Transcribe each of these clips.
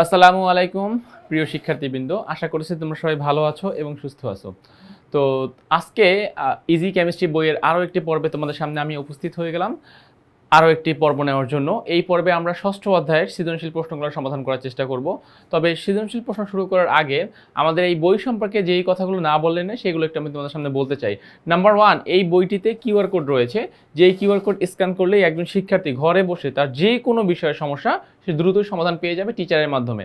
আসসালামু আলাইকুম, প্রিয় শিক্ষার্থীবৃন্দ। আশা করছি তোমরা সবাই ভালো আছো এবং সুস্থ আছো। তো আজকে ইজি কেমিস্ট্রি বইয়ের আরও একটি পর্বে তোমাদের সামনে আমি উপস্থিত হয়ে গেলাম। আরও একটি পর্ব নেওয়ার জন্য। এই পর্বে আমরা ষষ্ঠ অধ্যায়ের সৃজনশীল প্রশ্নগুলো সমাধান করার চেষ্টা করব। তবে সৃজনশীল প্রশ্ন শুরু করার আগে আমাদের এই বই সম্পর্কে যেই কথাগুলো না বললেন না, সেগুলো একটু আমি তোমাদের সামনে বলতে চাই। নাম্বার ওয়ান এই বইটিতে কিউআর কোড রয়েছে। যেই কিউআর কোড স্ক্যান করলেই একজন শিক্ষার্থী ঘরে বসে তার যে কোনো বিষয়ের সমস্যা সে দ্রুতই সমাধান পেয়ে যাবে টিচারের মাধ্যমে।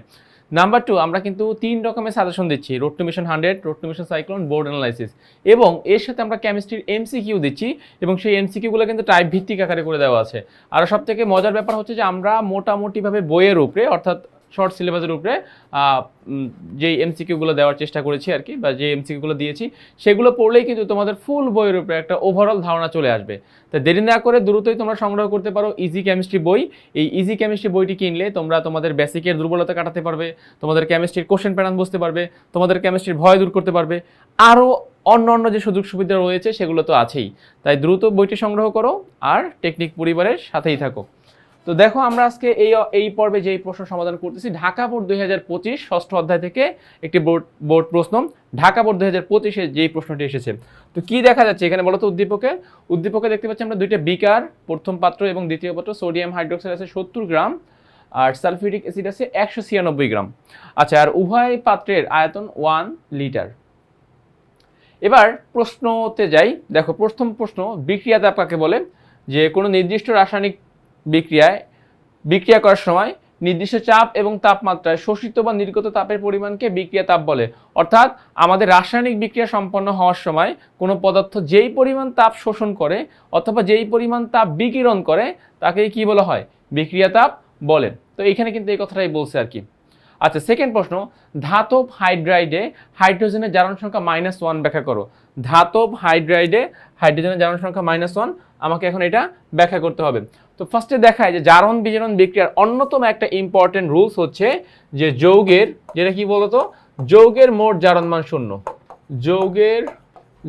নাম্বার টু আমরা কিন্তু তিন রকমের সাজেশন দিচ্ছি road to mission hundred road to mission cyclone board analysis এবং এর সাথে আমরা কেমিস্ট্রির এমসিকিউ দিচ্ছি, এবং সেই এমসিকিউগুলো কিন্তু টাইপ ভিত্তিক আকারে করে দেওয়া আছে। আর সব থেকে মজার ব্যাপার হচ্ছে যে আমরা মোটামুটিভাবে বইয়ের উপরে, অর্থাৎ শর্ট সিলেবাসের উপরে যেই এমসিকিউগুলো দেওয়ার চেষ্টা করেছি আর কি, বা যে এমসিকিউগুলো দিয়েছি, সেগুলো পড়লেই কিন্তু তোমাদের ফুল বইয়ের উপরে একটা ওভারঅল ধারণা চলে আসবে। তো দেরি না করে দ্রুতই তোমরা সংগ্রহ করতে পারো ইজি কেমিস্ট্রি বই। এই ইজি কেমিস্ট্রি বইটি কিনলে তোমরা তোমাদের বেসিকের দুর্বলতা কাটাতে পারবে, তোমাদের কেমিস্ট্রির কোশ্চেন প্যাটার্ন বুঝতে পারবে, তোমাদের কেমিস্ট্রির ভয় দূর করতে পারবে আরও অন্য অন্য যে সুযোগ সুবিধা রয়েছে সেগুলো তো আছেই। তাই দ্রুত বইটি সংগ্রহ করো আর টেকনিক পরিবারের সাথেই থাকো। তো দেখো আমরা আজকে এই এই পর্বে যেই প্রশ্ন সমাধান করতেছি, ঢাকা বোর্ড দুই হাজার পঁচিশ, ষষ্ঠ অধ্যায় থেকে একটি বোর্ড বোর্ড প্রশ্ন। ঢাকা বোর্ড দুই হাজার পঁচিশে যেই প্রশ্নটি এসেছে, তো কি দেখা যাচ্ছে এখানে বলতো উদ্দীপকে? উদ্দীপকে দেখতে পাচ্ছি আমরা দুইটা বিকার, প্রথম পাত্র এবং দ্বিতীয় পাত্র, সোডিয়াম হাইড্রোক্সাইড আছে সত্তর গ্রাম আর সালফিউরিক অ্যাসিড আছে একশো ছিয়ানব্বই গ্রাম। আচ্ছা আর উভয় পাত্রের আয়তন ওয়ান লিটার। এবার প্রশ্নতে যাই, দেখো প্রথম প্রশ্ন বিক্রিয়া তাপ কাকে বলে? যে কোনো নির্দিষ্ট রাসায়নিক বিক্রিয়ায়, বিক্রিয়া করার সময় নির্দিষ্ট চাপ এবং তাপমাত্রায় শোষিত বা নির্গত তাপের পরিমাণকে বিক্রিয়া তাপ বলে। অর্থাৎ আমাদের রাসায়নিক বিক্রিয়া সম্পন্ন হওয়ার সময় কোনো পদার্থ যেই পরিমাণ তাপ শোষণ করে অথবা যেই পরিমাণ তাপ বিকিরণ করে তাকে কি বলা হয়? বিক্রিয়া তাপ বলে। তো এখানে কিন্তু এই কথাটাই বলছে আর কি। আচ্ছা সেকেন্ড প্রশ্ন, ধাতব হাইড্রাইডে হাইড্রোজেনের জারণ সংখ্যা মাইনাস ওয়ান ব্যাখ্যা করো। ধাতব হাইড্রাইডে হাইড্রোজেনের জারণ সংখ্যা মাইনাস ওয়ান আমাকে এখন এটা ব্যাখ্যা করতে হবে। তো ফার্স্টে দেখায় যে জারণ বিজারণ বিক্রিয়ার অন্যতম একটা ইম্পর্টেন্ট রুলস হচ্ছে যে যৌগের, যেটা কি বলতো? যৌগের মোট জারণ মান শূন্য। যৌগের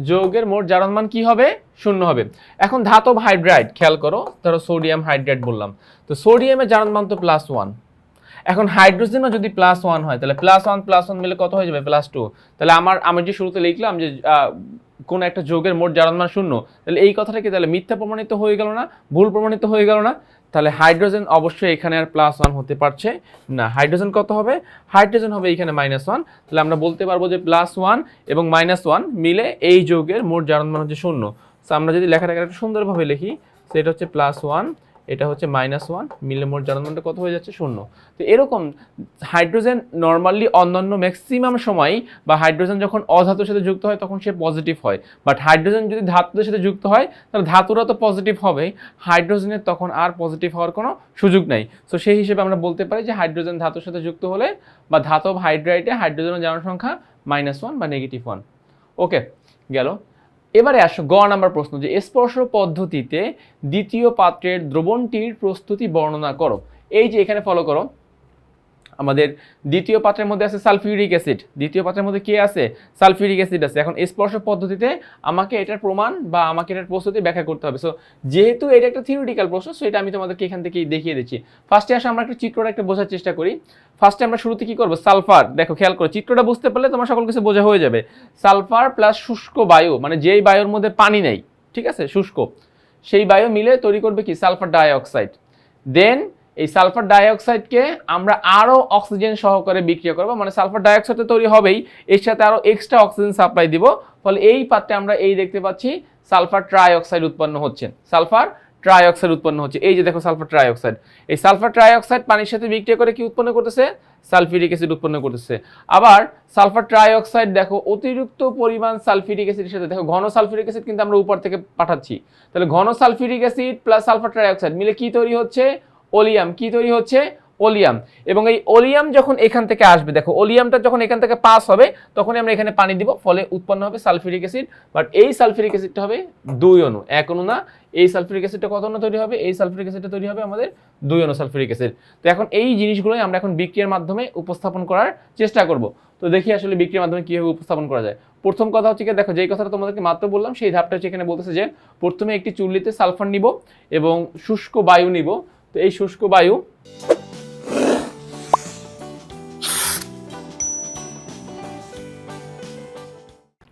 যৌগের মোট জারণ মান কি হবে? শূন্য হবে। এখন ধাতব হাইড্রাইড, খেয়াল করো, ধরো সোডিয়াম হাইড্রাইড বললাম। তো সোডিয়ামের জারণ মান তো প্লাস ওয়ান এখন হাইড্রোজেনও যদি প্লাস ওয়ান হয়, তাহলে প্লাস ওয়ান প্লাস ওয়ান মিলে কত হয়ে যাবে? প্লাস টু তাহলে আমার, আমি যে শুরুতে লিখলাম যে কোন একটা যোগের মোট জারণ মান শূন্য, তাহলে এই কথাটা কি? তাহলে মিথ্যা প্রমাণিত হয়ে গেল না? ভুল প্রমাণিত হয়ে গেল না? তাহলে হাইড্রোজেন অবশ্যই এখানে আর প্লাস ওয়ান হতে পারছে না। হাইড্রোজেন কত হবে? হাইড্রোজেন হবে এখানে মাইনাস ওয়ান তাহলে আমরা বলতে পারব যে প্লাস ওয়ান এবং মাইনাস ওয়ান মিলে এই যোগের মোট জারণ মান হচ্ছে শূন্য। তো আমরা যদি লেখাটাকে একটু সুন্দরভাবে লিখি, সেটা হচ্ছে প্লাস ওয়ান এটা হচ্ছে মাইনাস ওয়ান মিলে মোট জারণ মানটা কত হয়ে যাচ্ছে? শূন্য। তো এরকম হাইড্রোজেন নর্মালি অন্যান্য ম্যাক্সিমাম সময় বা হাইড্রোজেন যখন অধাতুর সাথে যুক্ত হয়, তখন সে পজিটিভ হয়। বাট হাইড্রোজেন যদি ধাতুদের সাথে যুক্ত হয়, তাহলে ধাতুরা তো পজিটিভ হবেই হাইড্রোজেনের তখন আর পজিটিভ হওয়ার কোনো সুযোগ নাই। সো সেই হিসেবে আমরা বলতে পারি যে হাইড্রোজেন ধাতুর সাথে যুক্ত হলে বা ধাতব হাইড্রাইটে হাইড্রোজেনের জারণ সংখ্যা মাইনাস ওয়ান বা নেগেটিভ ওয়ান ওকে গেল। এবারে আসো, গ নাম্বার প্রশ্ন যে স্পর্শ পদ্ধতিতে দ্বিতীয় পাত্রের দ্রবণটির প্রস্তুতি বর্ণনা করো। এই যে এখানে ফলো করো আমাদের দ্বিতীয় পাত্রের মধ্যে আছে সালফিউরিক অ্যাসিড। দ্বিতীয় পাত্রের মধ্যে কে আছে? সালফিউরিক অ্যাসিড আছে। এখন স্পর্শ পদ্ধতিতে আমাকে এটার প্রমাণ বা আমাকে এটার প্রস্তুতি ব্যাখ্যা করতে হবে। সো যেহেতু এটা একটা থিওরিটিক্যাল প্রশ্ন সো এটা আমি তোমাদেরকে এখান থেকেই দেখিয়ে দিচ্ছি। ফার্স্টে আসে আমরা একটা চিত্রটা একটা বোঝার চেষ্টা করি। ফার্স্টে আমরা শুরুতে কি করব? সালফার। দেখো, খেয়াল করো, চিত্রটা বুঝতে পারলে তোমার সকল কিছু বোঝা হয়ে যাবে। সালফার প্লাস শুষ্ক বায়ু মানে যেই বায়ুর মধ্যে পানি নেই, ঠিক আছে? শুষ্ক। সেই বায়ু মিলে তৈরি করবে কি? Sulphur dioxide. দেন এই সালফার ডাইঅক্সাইডকে আমরা আরও অক্সিজেন সহকারে বিক্রিয়া করব। মানে সালফার ডাইঅক্সাইড তো তৈরি হবেই, এর সাথে আরও এক্সট্রা অক্সিজেন সাপ্লাই দিব। ফলে এই পাত্রে আমরা এই দেখতে পাচ্ছি সালফার ট্রাইঅক্সাইড উৎপন্ন হচ্ছে। সালফার ট্রাইঅক্সাইড উৎপন্ন হচ্ছে। এই যে দেখো সালফার ট্রাইঅক্সাইড। এই সালফার ট্রাইঅক্সাইড পানির সাথে বিক্রিয়া করে কি উৎপন্ন করতেছে? সালফিউরিক অ্যাসিড উৎপন্ন করতেছে। আবার সালফার ট্রাইঅক্সাইড দেখো, অতিরিক্ত পরিমাণ সালফিউরিক অ্যাসিডের সাথে, দেখো ঘন সালফিউরিক অ্যাসিড কিন্তু আমরা উপর থেকে পাঠাচ্ছি। তাহলে ঘন sulphuric acid plus sulphur trioxide মিলে কি তৈরি হচ্ছে? ওলিয়াম, কি তৈরি হচ্ছে? ওলিয়াম। এবং এই ওলিয়াম যখন এখান থেকে আসবে, দেখো, ওলিয়ামটা যখন এখান থেকে পাস হবে, তখনই আমরা এখানে পানি দিব, ফলে উৎপন্ন হবে সালফিউরিক অ্যাসিড। বাট এই সালফিউরিক অ্যাসিডটা হবে দুই অণু, এক অণু না। এই সালফিউরিক অ্যাসিডটা কত অণু তৈরি হবে? এই সালফিউরিক অ্যাসিডটা তৈরি হবে আমাদের দুই অণু সালফিউরিক অ্যাসিড। তো এখন এই জিনিসগুলোই আমরা এখন বিক্রিয়ার মাধ্যমে উপস্থাপন করার চেষ্টা করব। তো দেখি আসলে বিক্রিয়ার মাধ্যমে কীভাবে উপস্থাপন করা যায়। প্রথম কথা হচ্ছে দেখো, যেই কথাটা তোমাদেরকে মাত্র বললাম, সেই ধাপটা হচ্ছে এখানে বলতেছে যে, প্রথমে একটি চুল্লিতে সালফার নিব এবং শুষ্ক বায়ু নিব। তো এই শুষ্ক বায়ু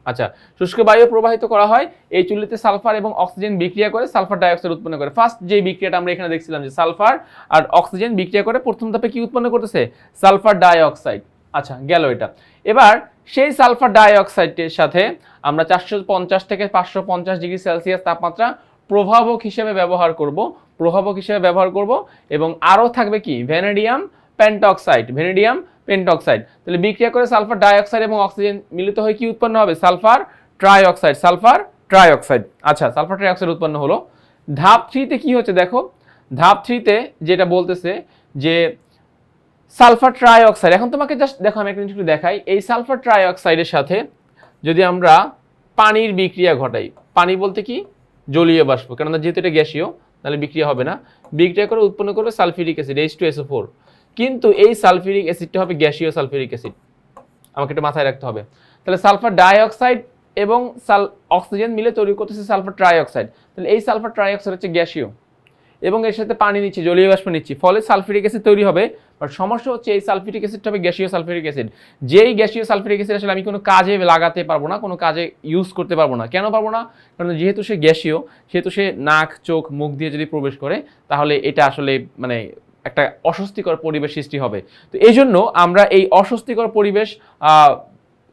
আচ্ছা শুষ্ক বায়ু প্রবাহিত করা হয় এই চুল্লিতে সালফার এবং অক্সিজেন বিক্রিয়া করে সালফার ডাইঅক্সাইড উৎপন্ন করে। ফার্স্ট যে বিক্রিয়াটা আমরা এখানে দেখছিলাম যে সালফার আর অক্সিজেন বিক্রিয়া করে, প্রথম ধাপে কি উৎপন্ন করতেছে? Sulphur dioxide. আচ্ছা গেল এটা। এবার সেই সালফার ডাইঅক্সাইডের সাথে আমরা চারশো পঞ্চাশ থেকে পাঁচশো পঞ্চাশ ডিগ্রি সেলসিয়াস তাপমাত্রা প্রভাবক হিসেবে ব্যবহার করব প্রভাবক হিসেবে ব্যবহার করব এবং আরও থাকবে কি? Vanadium pentoxide vanadium pentoxide. তাহলে বিক্রিয়া করে সালফার ডাইঅক্সাইড এবং অক্সিজেন মিলিত হয়ে কি উৎপন্ন হবে? Sulphur trioxide sulphur trioxide. আচ্ছা সালফার ট্রাইঅক্সাইড উৎপন্ন হলো। ধাপ থ্রিতে কি হচ্ছে দেখো? ধাপ থ্রিতে যেটা বলতেছে যে সালফার ট্রাইঅক্সাইড, এখন তোমাকে জাস্ট দেখো, আমি একটা জিনিস একটু দেখাই। এই সালফার ট্রাইঅক্সাইডের সাথে যদি আমরা পানির বিক্রিয়া ঘটাই, পানি বলতে কি? জলীয় বাষ্প, কেননা যেহেতু এটা গ্যাসীয় তাহলে বিক্রিয়া হবে না। বিক্রিয়া করে উৎপন্ন করবে sulphuric acid H two SO four কিন্তু এই সালফিউরিক অ্যাসিডটা হবে গ্যাসীয় সালফিউরিক অ্যাসিড। আমাকে এটা মাথায় রাখতে হবে। তাহলে সালফার ডাইঅক্সাইড এবং সাল অক্সিজেন মিলে তৈরি করতেছে সালফার ট্রাইঅক্সাইড। তাহলে এই সালফার ট্রাইঅক্সাইড হচ্ছে গ্যাসীয়। এবং এর সাথে পানি নিচ্ছি, জলীয় বাষ্প নিচ্ছি। ফলে সালফিউরিক অ্যাসিড তৈরি হবে। বাট সমস্যা হচ্ছে এই সালফিউরিক অ্যাসিডটা হবে গ্যাসীয় সালফিউরিক অ্যাসিড। যেই গ্যাসীয় সালফিউরিক অ্যাসিড আসলে আমি কোনো কাজে লাগাতে পারব না, কোনো কাজে ইউজ করতে পারব না। কেন পারব না? কারণ যেহেতু সে গ্যাসীয়, সেহেতু সে নাক, চোখ, মুখ দিয়ে যদি প্রবেশ করে, তাহলে এটা আসলে মানে একটা অস্বস্তিকর পরিবেশ সৃষ্টি হবে। তো এই জন্য আমরা এই অস্বস্তিকর পরিবেশ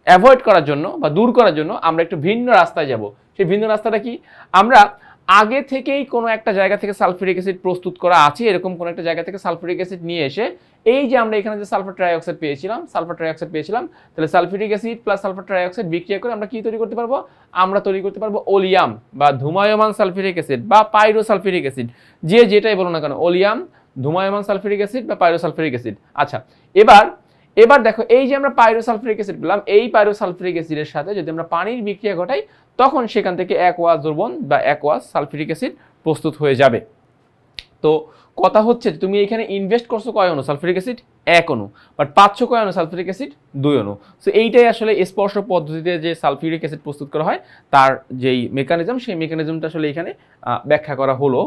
অ্যাভয়েড করার জন্য বা দূর করার জন্য আমরা একটু ভিন্ন রাস্তায় যাব। সেই ভিন্ন রাস্তাটা কি? আমরা আগে থেকেই কোনো একটা জায়গা থেকে সালফিউরিক অ্যাসিড প্রস্তুত করা আছে, এরকম কোনো একটা জায়গা থেকে সালফিউরিক অ্যাসিড নিয়ে এসে, এই যে আমরা এখানে যে সালফার ট্রাইঅক্সাইড পেয়েছিলাম, সালফার ট্রাইঅক্সাইড পেয়েছিলাম, তাহলে sulphuric acid plus sulphur trioxide বিক্রিয়া করে আমরা কি তৈরি করতে পারব? আমরা তৈরি করতে পারব ওলিয়াম বা ধুমায়মান সালফিউরিক অ্যাসিড বা পাইরো সালফিউরিক অ্যাসিড। যে যেটাই বলো না কেন, ওলিয়াম, ধুমায়মান সালফিউরিক অ্যাসিড বা পাইরো সালফিউরিক অ্যাসিড। আচ্ছা এবার এবার দেখো, এই যে আমরা পাইরোসালফিউরিক অ্যাসিড পেলাম এই পাইরোসালফিউরিক অ্যাসিডের সাথে যদি আমরা পানির বিক্রিয়া ঘটাই, তখন সেখান থেকে অ্যাকোয়াস দ্রবণ বা অ্যাকোয়াস সালফিউরিক অ্যাসিড প্রস্তুত হয়ে যাবে। তো কথা হচ্ছে তুমি এখানে ইনভেস্ট করছ কয় অনু সালফিউরিক অ্যাসিড এক অণু বাট পাচ্ছ কয় অণু সালফিউরিক অ্যাসিড, দুই অণু। সো এইটাই আসলে স্পর্শ পদ্ধতিতে যে সালফিউরিক অ্যাসিড প্রস্তুত করা হয়, তার যেই মেকানিজম সেই মেকানিজমটা আসলে এখানে ব্যাখ্যা করা হলো।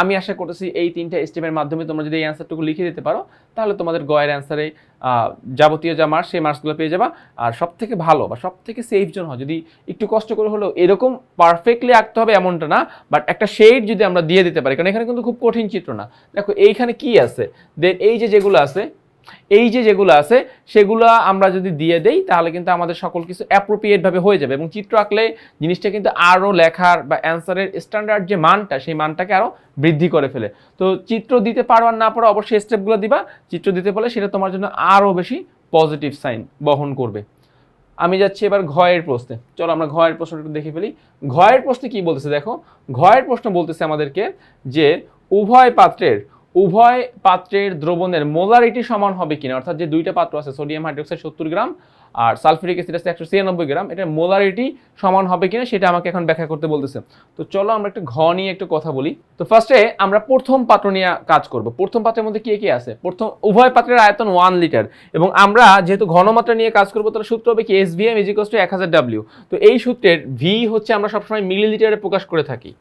আমি আশা করতেছি এই তিনটা স্টেপের মাধ্যমে তোমরা যদি এই অ্যান্সারটুকু লিখে দিতে পারো, তাহলে তোমাদের গয়ের অ্যান্সারে যাবতীয় যা মার্কস সেই মার্কসগুলো পেয়ে যাবা। আর সব থেকে ভালো বা সব থেকে সেফ জন হয়, যদি একটু কষ্ট করে হলেও এরকম পারফেক্টলি আঁকতে হবে এমনটা না বাট একটা শেড যদি আমরা দিয়ে দিতে পারি, কারণ এখানে কিন্তু খুব কঠিন চিত্র না। দেখো, এইখানে কি আছে? দেন এই যে যেগুলো আছে এই যে যেগুলো আছে, সেগুলো আমরা যদি দিয়ে দেই, তাহলে কিন্তু আমাদের সকল কিছু অ্যাপ্রোপ্রিয়েটভাবে হয়ে যাবে এবং চিত্র আঁকলে জিনিসটা কিন্তু আরও লেখার বা অ্যান্সারের স্ট্যান্ডার্ড যে মানটা, সেই মানটাকে আরও বৃদ্ধি করে ফেলে। তো চিত্র দিতে পারো আর না পারো অবশ্যই স্টেপগুলো দিবা। চিত্র দিতে পারলে সেটা তোমার জন্য আরও বেশি পজিটিভ সাইন বহন করবে। আমি যাচ্ছি এবার ঘয়ের প্রশ্নে। চলো আমরা ঘয়ের প্রশ্নটা দেখে ফেলি। ঘয়ের প্রশ্নে কি বলতেছে দেখো? ঘয়ের প্রশ্ন বলতেছে আমাদেরকে যে উভয় পাত্রের উভয় পাত্রের দ্রবণের মোলারিটি সমান হবে কিনা? অর্থাৎ যে দুইটা পাত্র আছে, সোডিয়াম হাইড্রোক্সাইড সত্তর গ্রাম আর সালফিউরিক অ্যাসিড আছে একশো ছিয়ানব্বই গ্রাম, এটার মোলারিটি সমান হবে কিনা সেটা আমাকে এখন ব্যাখ্যা করতে বলতেছে। তো চলো আমরা একটু ঘ নিয়ে একটু কথা বলি। তো ফার্স্টে আমরা প্রথম পাত্র নিয়ে কাজ করব। প্রথম পাত্রের মধ্যে কে কে আছে? প্রথম উভয় পাত্রের আয়তন ওয়ান লিটার এবং আমরা যেহেতু ঘনমাত্রা নিয়ে কাজ করব, তাহলে সূত্র হবে কি? এস ভি এম ইজিকস টু এক হাজার ডাব্লিউ তো এই সূত্রের ভি হচ্ছে আমরা সবসময় মিলিলিটারে প্রকাশ করে থাকি।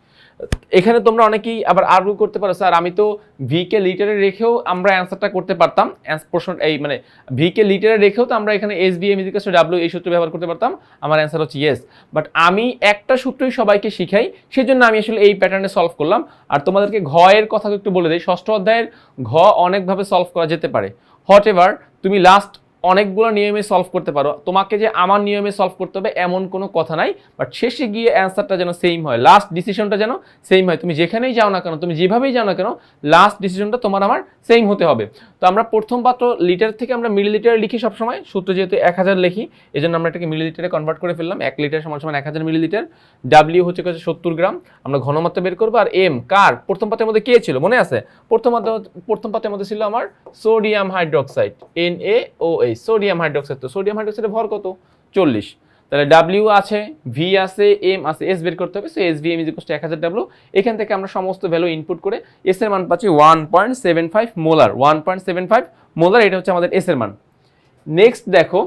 এখানে তোমরা অনেকেই আবার আর্গু করতে পারো, স্যার, আমি তো ভি কে লিটারে রেখেও আমরা অ্যান্সারটা করতে পারতাম। প্রশ্ন এই মানে ভি কে লিটারে রেখেও তো আমরা এখানে এস বি এম ইজিকাস ডাব্লিউ এই সূত্র ব্যবহার করতে পারতাম, আমার অ্যান্সার হচ্ছে ইয়েস বাট আমি একটা সূত্রই সবাইকে শিখাই সেই জন্য আমি আসলে এই প্যাটার্নে সলভ করলাম। আর তোমাদেরকে ঘ এর কথা একটু বলে দিই, ষষ্ঠ অধ্যায়ের ঘ অনেকভাবে সলভ করা যেতে পারে। হট এভার তুমি লাস্ট অনেকগুলো নিয়মে সলভ করতে পারো। তোমাকে যে আমার নিয়মে সলভ করতে হবে এমন কোনো কথা নাই বাট শেষে গিয়ে অ্যান্সারটা যেন সেম হয়। লাস্ট ডিসিশনটা যেন সেম হয়। তুমি যেখানেই যাও না কেন, তুমি যেভাবেই যাও না কেন লাস্ট ডিসিশনটা তোমার আমার সেম হতে হবে। তো আমরা প্রথম পাত্র লিটার থেকে আমরা মিলিলিটার লিখি সবসময়। সূত্র যেহেতু এক হাজার লিখি এই জন্য আমরা এটাকে মিলিলিটারে কনভার্ট করে ফেললাম। এক লিটার সমান সমান এক হাজার মিলিলিটার ডাব্লিউ হচ্ছে হচ্ছে সত্তর গ্রাম। আমরা ঘনমাত্রা বের করব আর এম কার? প্রথম পাত্রের মধ্যে কে ছিল? মনে আছে? প্রথম প্রথম পাত্রের মধ্যে ছিল আমার sodium hydroxide N A O এই সোডিয়াম হাইড্রোক্সাইড তো, সোডিয়াম হাইড্রোক্সাইডের ভর কত? চল্লিশ। তাহলে ডাব্লিউ আছে ভি আছে এম আছে এস বের করতে হবে। So S V M is এক হাজার ডাব্লিউ এখান থেকে আমরা সমস্ত ভ্যালু ইনপুট করে এস এর মান পাচ্ছি one point seven five molar one point seven five molar এটা হচ্ছে আমাদের এস এর মান। নেক্সট দেখো,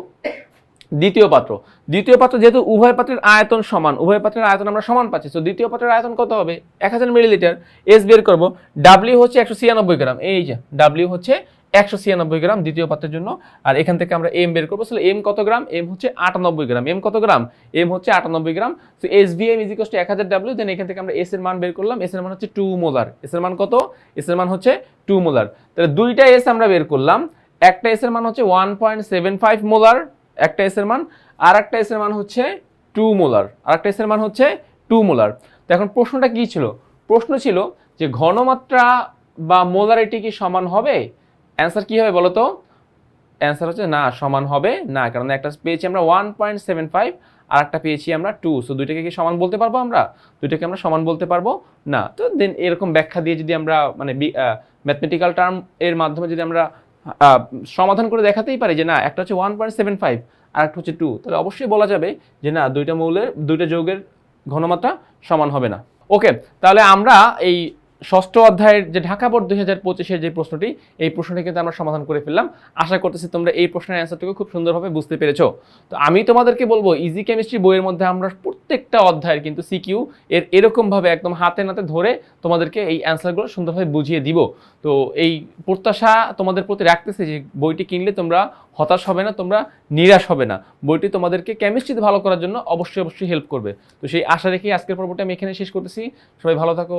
দ্বিতীয় পাত্র। দ্বিতীয় পাত্র যেহেতু উভয় পাত্রের আয়তন সমান, উভয় পাত্রের আয়তন আমরা সমান পাচ্ছি। তো দ্বিতীয় পাত্রের আয়তন কত হবে? এক হাজার মিলিলিটার এস বের করব। ডাব্লিউ হচ্ছে একশো ছিয়ানব্বই গ্রাম। এই যে ডাব্লিউ হচ্ছে একশো ছিয়ানব্বই গ্রাম দ্বিতীয় পাত্রের জন্য। আর এখান থেকে আমরা এম বের করব। তাহলে এম কত গ্রাম? এম হচ্ছে আটানব্বই গ্রাম। এম কত গ্রাম? এম হচ্ছে আটানব্বই গ্রাম। তো এস বি এম ইজিকস এক হাজার ডাব্লিউ দেন এখান থেকে আমরা এস এর মান বের করলাম। এস এর মান হচ্ছে টু মোলার এস এর মান কত? এস এর মান হচ্ছে টু মোলার তাহলে দুইটা এস আমরা বের করলাম। একটা এস এর মান হচ্ছে one point seven five molar একটা এস এর মান। আর একটা এস এর মান হচ্ছে টু মোলার আর একটা এস এর মান হচ্ছে টু মোলার তো এখন প্রশ্নটা কি ছিল? প্রশ্ন ছিল যে ঘনমাত্রা বা মোলারিটি কি সমান হবে? অ্যান্সার কী হবে বলো তো অ্যান্সার হচ্ছে না, সমান হবে না, কারণ একটা পেয়েছি আমরা ওয়ান পয়েন্ট সেভেন ফাইভ আর একটা পেয়েছি আমরা টু সো দুইটাকে কি সমান বলতে পারব আমরা? দুইটাকে আমরা সমান বলতে পারব না। তো দেন এরকম ব্যাখ্যা দিয়ে যদি আমরা মানে ম্যাথমেটিক্যাল টার্ম এর মাধ্যমে যদি আমরা সমাধান করে দেখাতেই পারি যে না, একটা হচ্ছে ওয়ান পয়েন্ট সেভেন ফাইভ আর একটা হচ্ছে টু তাহলে অবশ্যই বলা যাবে যে না, দুইটা মৌলের, দুইটা যৌগের ঘনমাত্রা সমান হবে না। ওকে তাহলে আমরা এই ষষ্ঠ অধ্যায়ের যে ঢাকা বোর্ড দুই হাজার পঁচিশের যে প্রশ্নটি, এই প্রশ্নটি কিন্তু আমরা সমাধান করে ফেললাম। আশা করতেছি তোমরা এই প্রশ্নের অ্যান্সারটুকু খুব সুন্দরভাবে বুঝতে পেরেছ। তো আমি তোমাদেরকে বলব ইজি কেমিস্ট্রি বইয়ের মধ্যে আমরা প্রত্যেকটা অধ্যায়ের কিন্তু সিকিউ এর এরকমভাবে একদম হাতে নাতে ধরে তোমাদেরকে এই অ্যান্সারগুলো সুন্দরভাবে বুঝিয়ে দিব। তো এই প্রত্যাশা তোমাদের প্রতি রাখতেছে যে বইটি কিনলে তোমরা হতাশ হবে না, তোমরা নিরাশ হবে না। বইটি তোমাদেরকে কেমিস্ট্রিতে ভালো করার জন্য অবশ্যই অবশ্যই হেল্প করবে। তো সেই আশা রেখেই আজকের পর্বটা আমি এখানে শেষ করতেছি। সবাই ভালো থাকো